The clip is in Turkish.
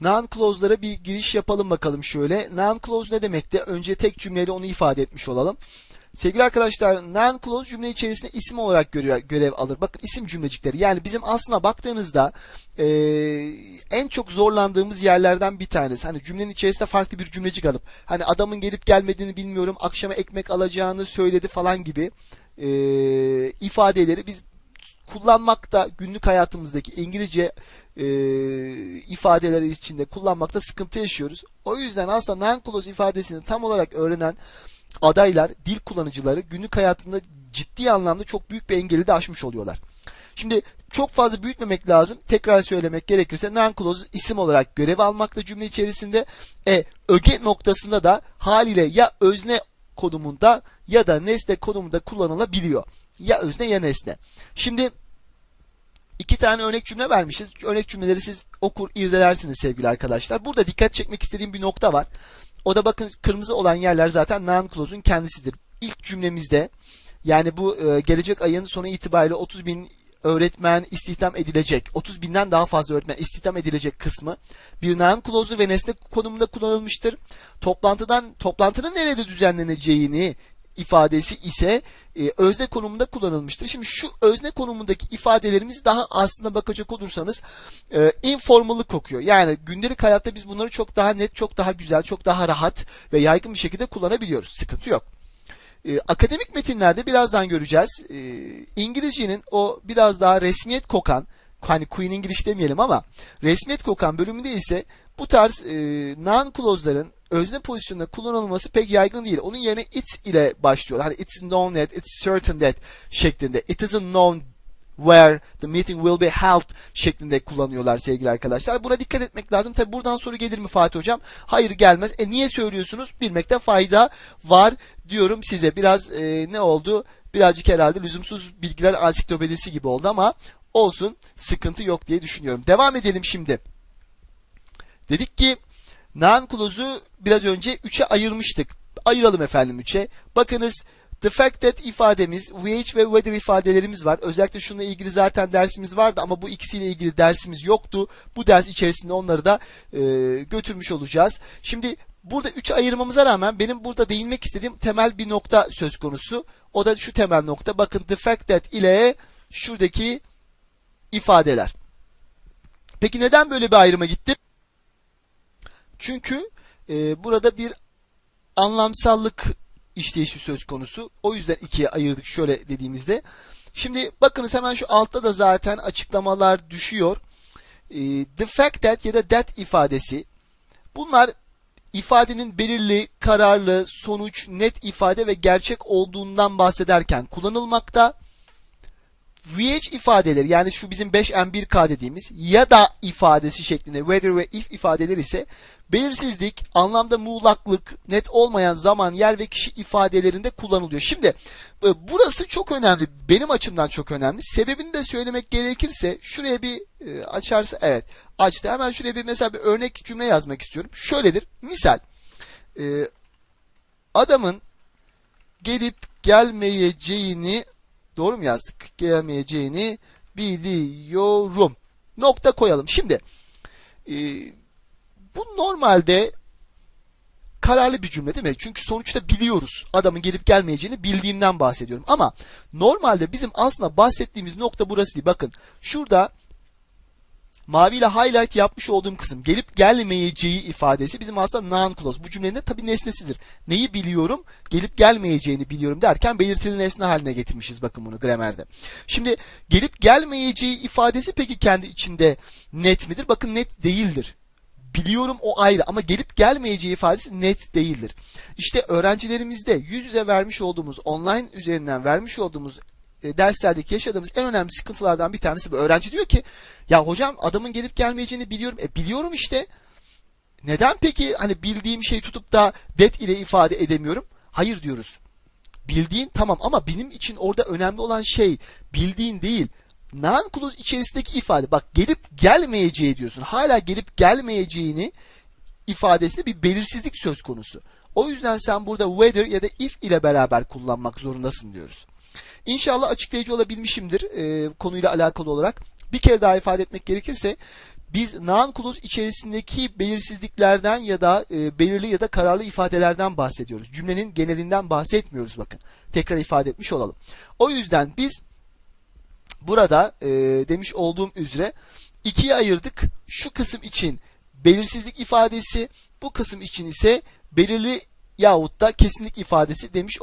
noun clause'lara bir giriş yapalım bakalım şöyle. Noun clause ne demekti? Önce tek cümleyle onu ifade etmiş olalım. Sevgili arkadaşlar, noun clause cümle içerisinde isim olarak görev, görev alır. Bakın isim cümlecikleri. Yani bizim aslında baktığınızda e, en çok zorlandığımız yerlerden bir tanesi. Hani cümlenin içerisinde farklı bir cümlecik alıp hani adamın gelip gelmediğini bilmiyorum, akşama ekmek alacağını söyledi falan gibi e, ifadeleri biz kullanmakta günlük hayatımızdaki İngilizce e, ifadeleri içinde kullanmakta sıkıntı yaşıyoruz. O yüzden aslında noun clause ifadesini tam olarak öğrenen adaylar, dil kullanıcıları günlük hayatında ciddi anlamda çok büyük bir engeli de aşmış oluyorlar. Şimdi çok fazla büyütmemek lazım. Tekrar söylemek gerekirse noun clause isim olarak görev almakta cümle içerisinde. E öge noktasında da haliyle ya özne konumunda ya da nesne konumunda kullanılabiliyor. Ya özne ya nesne. Şimdi iki tane örnek cümle vermişiz. Örnek cümleleri siz okur, irdelersiniz sevgili arkadaşlar. Burada dikkat çekmek istediğim bir nokta var. O da bakın kırmızı olan yerler zaten noun clause'un kendisidir. İlk cümlemizde yani bu e, gelecek ayın sonu itibariyle 30 bin öğretmen istihdam edilecek. 30 binden daha fazla öğretmen istihdam edilecek kısmı bir noun clause'u ve nesne konumunda kullanılmıştır. Toplantıdan toplantının nerede düzenleneceğini ifadesi ise e, özne konumunda kullanılmıştır. Şimdi şu özne konumundaki ifadelerimiz daha aslında bakacak olursanız e, informal'ı kokuyor. Yani gündelik hayatta biz bunları çok daha net, çok daha güzel, çok daha rahat ve yaygın bir şekilde kullanabiliyoruz. Sıkıntı yok. E, akademik metinlerde birazdan göreceğiz. E, İngilizcenin o biraz daha resmiyet kokan, hani Queen English demeyelim ama resmiyet kokan bölümünde ise bu tarz e, noun clause'ların özne pozisyonunda kullanılması pek yaygın değil. Onun yerine it ile başlıyor. Hani it's known that, it's certain that şeklinde. It isn't known where the meeting will be held şeklinde kullanıyorlar sevgili arkadaşlar. Buna dikkat etmek lazım. Tabi buradan soru gelir mi Fatih Hocam? Hayır gelmez. E niye söylüyorsunuz? Bilmekte fayda var diyorum size. Biraz e, ne oldu? Birazcık herhalde lüzumsuz bilgiler ansiklopedisi gibi oldu ama olsun sıkıntı yok diye düşünüyorum. Devam edelim şimdi. Dedik ki noun clause'u biraz önce 3'e ayırmıştık. Ayıralım efendim 3'e. Bakınız the fact that ifademiz, which ve whether ifadelerimiz var. Özellikle şununla ilgili zaten dersimiz vardı ama bu ikisiyle ilgili dersimiz yoktu. Bu ders içerisinde onları da e, götürmüş olacağız. Şimdi burada 3'e ayırmamıza rağmen benim burada değinmek istediğim temel bir nokta söz konusu. O da şu temel nokta. Bakın the fact that ile şuradaki ifadeler. Peki neden böyle bir ayrıma gittim? Çünkü e, burada bir anlamsallık işleyişi söz konusu. O yüzden ikiye ayırdık şöyle dediğimizde. Şimdi bakınız hemen şu altta da zaten açıklamalar düşüyor. E, the fact that ya da that ifadesi bunlar ifadenin belirli, kararlı, sonuç, net ifade ve gerçek olduğundan bahsederken kullanılmakta. VH ifadeleri yani şu bizim 5M1K dediğimiz ya da ifadesi şeklinde whether ve if ifadeleri ise belirsizlik, anlamda muğlaklık, net olmayan zaman, yer ve kişi ifadelerinde kullanılıyor. Şimdi e, burası çok önemli. Benim açımdan çok önemli. Sebebini de söylemek gerekirse şuraya bir e, açarsa evet açtı. Hemen şuraya bir mesela bir örnek cümle yazmak istiyorum. Şöyledir. Misal e, adamın gelip gelmeyeceğini doğru mu yazdık? Gelmeyeceğini biliyorum. Nokta koyalım. Şimdi e, bu normalde kararlı bir cümle değil mi? Çünkü sonuçta biliyoruz adamın gelip gelmeyeceğini bildiğimden bahsediyorum. Ama normalde bizim aslında bahsettiğimiz nokta burası değil. Bakın şurada maviyle highlight yapmış olduğum kısım gelip gelmeyeceği ifadesi bizim aslında noun clause. Bu cümlenin de tabi nesnesidir. Neyi biliyorum? Gelip gelmeyeceğini biliyorum derken belirtili nesne haline getirmişiz bakın bunu gramerde. Şimdi gelip gelmeyeceği ifadesi peki kendi içinde net midir? Bakın net değildir biliyorum o ayrı ama gelip gelmeyeceği ifadesi net değildir. İşte öğrencilerimizde yüz yüze vermiş olduğumuz online üzerinden vermiş olduğumuz derslerdeki yaşadığımız en önemli sıkıntılardan bir tanesi bu. Öğrenci diyor ki ya hocam adamın gelip gelmeyeceğini biliyorum. E biliyorum işte. Neden peki hani bildiğim şeyi tutup da det ile ifade edemiyorum? Hayır diyoruz. Bildiğin tamam ama benim için orada önemli olan şey bildiğin değil non clause içerisindeki ifade bak gelip gelmeyeceği diyorsun. Hala gelip gelmeyeceğini ifadesinde bir belirsizlik söz konusu. O yüzden sen burada whether ya da if ile beraber kullanmak zorundasın diyoruz. İnşallah açıklayıcı olabilmişimdir e, konuyla alakalı olarak. Bir kere daha ifade etmek gerekirse Biz noun clause içerisindeki belirsizliklerden ya da e, belirli ya da kararlı ifadelerden bahsediyoruz. Cümlenin genelinden bahsetmiyoruz bakın. Tekrar ifade etmiş olalım. O yüzden biz burada e, demiş olduğum üzere ikiye ayırdık. Şu kısım için belirsizlik ifadesi, bu kısım için ise belirli yahut da kesinlik ifadesi demiş